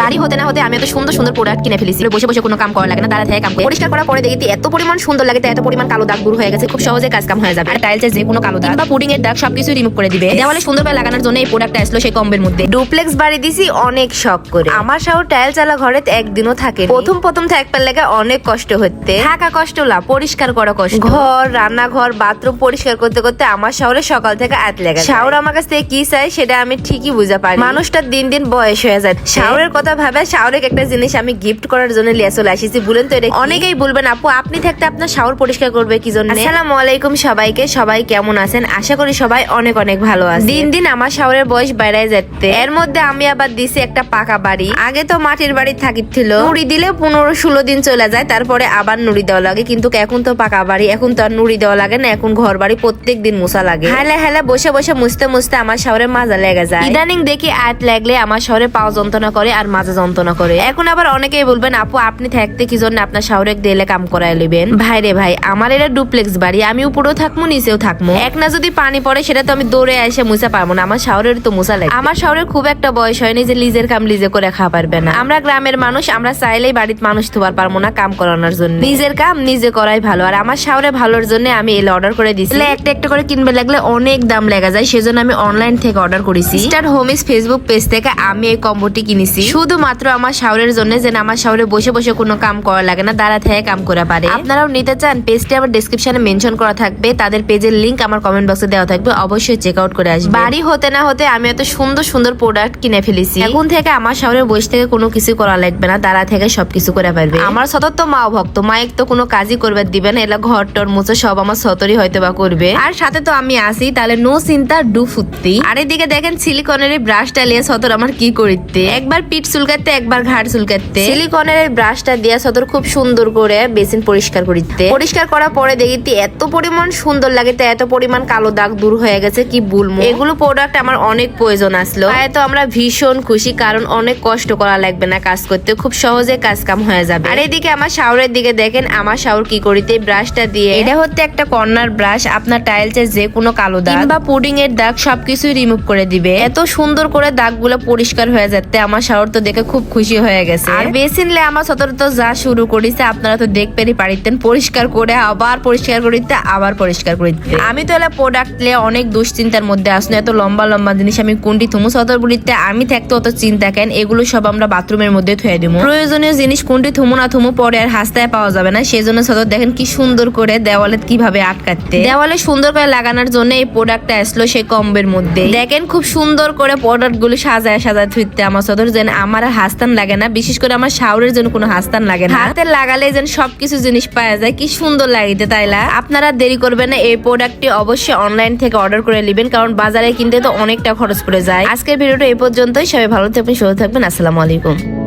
বাড়ি হতে না হতে আমি এত সুন্দর সুন্দর প্রোডাক্ট কিনে ফেলেছি। বসে বসে কোনো কাম করা লাগে না দাঁড়া থেকে কাম করে। পরিষ্কার করার পরে দেখি এত পরিমাণ সুন্দর লাগে এত পরিমাণ কালো দাগ দূর হয়ে গেছে খুব সহজে কাজ কাম হয়ে যাবে। আর টাইলসের যে কোনো কালো দাগ। বা পুডিং এর দাগ সবকিছু রিমুভ করে দিবে। দেওয়ালে সুন্দর করে লাগানোর জন্য এই প্রোডাক্টটা আসলো সেই কম্বের মধ্যে। ডুপ্লেক্স বাড়ি দিছি অনেক শখ করে। আমার শাওর টাইল চালা ঘরে একদিনও থাকে প্রথম প্রথম থাকবার লেগে অনেক কষ্ট হচ্ছে। থাকা কষ্ট লা পরিষ্কার করা কষ্ট। ঘর রান্নাঘর বাথরুম পরিষ্কার করতে করতে আমার শাওরে সকাল থেকে আত লেগে শাওর আমার কাছ থেকে কি চাই সেটা আমি ঠিকই বুঝা পারি। মানুষটার দিন দিন বয়স হয়ে যায় শাওরের কথা ভাবে শাওরের একটা জিনিস আমি গিফট করার জন্য লিয়ে চলে আসিছি। বলেন তো এটা অনেকেই বলবেন আপু আপনি থাকতে আপনার শাওর পরিষ্কার করবে কি জন্য? আসসালামু আলাইকুম সবাইকে সবাই কেমন আছেন? আশা করি সবাই অনেক অনেক ভালো আছে দিন দিন আমার শাওরের বয়স বেড়ায় যাচ্ছে। এর মধ্যে আমি আবার দিছি একটা পাকা বাড়ি। আগে তো মাটির বাড়ি থাকিছিল নুড়ি দিলে পনেরো ষোলো দিন চলে যায় তারপরে আবার নুড়ি দেওয়া লাগে। কিন্তু এখন তো পাকা বাড়ি এখন তো আর নুড়ি দেওয়া লাগে না এখন ঘর বাড়ি প্রত্যেক দিন মুছা লাগে। হেলে হেলে বসে বসে মুছতে মুছতে আমার শহরে মাজা লেগে যায়। ইদানিং দেখি আট লাগলে আমার শহরে পাও যন্ত্রণা করে আর মাজা যন্ত্রণা করে। এখন আবার অনেকেই বলবেন, আপু, আপনি থাকতে কি জন্য আপনার শহরে দিলে কাম করায় নেবেন ভাই রে ভাই, আমার এটা ডুপ্লেক্স বাড়ি, আমি উপরেও থাকব নিচেও থাকব এক না যদি পানি পড়ে, সেটা তো আমি দৌড়ে এসে মুছা পারব না। আমার শহরের তো মুছা লাগে আমার শহরের খুব একটা বয়স হয়নি যে লিজের কাম লিজে করে খাওয়া পারবে না। আমরা গ্রামের মানুষ, আমরা চাইলেই বাড়িতে মানুষ থোবার পারব না কাম করানোর জন্য। নিজের কাম নিজে করাই ভালো। আর আমার শহরে ভালোর জন্য আমি এলে অর্ডার করে দিচ্ছি একটা একটা করে কিনবে লাগলে অনেক দাম লেগে যায়, সেজন্য আমি অনলাইন থেকে অর্ডার করেছি। স্টার হোমিস ফেসবুক পেজ থেকে আমি এই কম্বোটি কিনেছি। শুধুমাত্র আমার শাওরের জন্য যেন আমার শাওরে বসে বসে কোনো কাম করা লাগে না দাঁড়া থেকে কাম করা পারে। আপনারাও নিতে চান পেজটি আমার ডেসক্রিপশনে মেনশন করা থাকবে তাদের পেজের লিঙ্ক আমার কমেন্ট বক্সে দেওয়া থাকবে অবশ্যই চেক আউট করে আসবে বাড়ি হতে না হতে আমি এত সুন্দর সুন্দর প্রোডাক্ট কিনে ফেলেছি। এখন থেকে আমার শহরে বসে থেকে কোনো কিছু করা লাগবে না দাঁড়া থেকে সবকিছু করে পারবে আমার সতত তো মা ভক্ত মাইক তো কোনো কাজই করবে দিবে না এলা ঘর টর মুছে সব আমার সতরই হয়তো বা করবে। আর সাথে তো আমি আসি তাহলে নো চিন্তা ডু ফুত্তি আর এদিকে দেখেন সিলিকনের ব্রাশটা লিয়ে সতর আমার কি করিতে। একবার পিঠ চুলকাতে একবার ঘাড় চুলকাতে সিলিকনের এই ব্রাশটা দিয়ে সতর খুব সুন্দর করে বেসিন পরিষ্কার করিতে। পরিষ্কার করার পরে দেখিতে এত পরিমাণ সুন্দর লাগে এত পরিমাণ কালো দাগ দূর হয়ে গেছে কি বলব? এগুলো প্রোডাক্ট আমার অনেক প্রয়োজন আসলো। তাই তো আমরা ভীষণ খুশি কারণ অনেক কষ্ট করা লাগবে না কাজ করতে খুব সহজে কাজ কাম হয়ে যাবে। আর এদিকে আমার শাওরের দিকে দেখেন আমার শাওর কি করিতে ব্রাশটা দিয়ে। এটা হচ্ছে একটা কর্নার ব্রাশ আপনার টাইলসের যে কোনো কালো দাগ। কিংবা পুডিং এর দাগ সবকিছু রিমুভ করে দিবে। এত সুন্দর করে দাগগুলো পরিষ্কার হয়ে যাচ্ছে আমার শাওর তো দেখে খুব খুশি হয়ে গেছে। আর বেসিনলে আমার সতর তো যা শুরু করেছে, আপনারা তো দেখতেই পারিতেন। পরিষ্কার করে, আবার পরিষ্কার করিতে আবার পরিষ্কার করিতে আমি তো প্রোডাক্ট লে অনেক দুশ্চিন্তার মধ্যে আসলো এত লম্বা লম্বা জিনিস আমি কোনটি থুমু? সতর বলিতে আমি থাকতে অত চিন্তা কেন? এগুলো সব আমরা বাথরুমের মধ্যে থুয়ে দিব প্রয়োজনীয় জিনিস কোনটি থুমু না থুমু পরে আর হাসতায় পাওয়া যাবে না। সেই জন্য সতর দেখেন কি সুন্দর করে দেওয়ালে কীভাবে আটকাতে দেওয়ালে সুন্দর করে লাগানোর জন্য এই প্রোডাক্টটা আসলো সেই কম্বের মধ্যে। দেখেন খুব সুন্দর করে প্রোডাক্টগুলো সাজায় সাজায় থুইতে আমার সদর যেন আমার আর হাসতান লাগে না বিশেষ করে আমার শাওরের জন্য কোনো হাসতান লাগে না। হাতে লাগালে যেন সবকিছু জিনিস পাওয়া যায় কি সুন্দর লাগিতে তাইলা। আপনারা দেরি করবেন না এই প্রোডাক্টটি অবশ্যই অনলাইন থেকে অর্ডার করে নেবেন কারণ বাজারে কিনতে তো অনেকটা খরচ পড়ে যায়। আজকের ভিডিওটা এই পর্যন্তই সবাই ভালো থাকবেন সুস্থ থাকবেন আসসালামু আলাইকুম।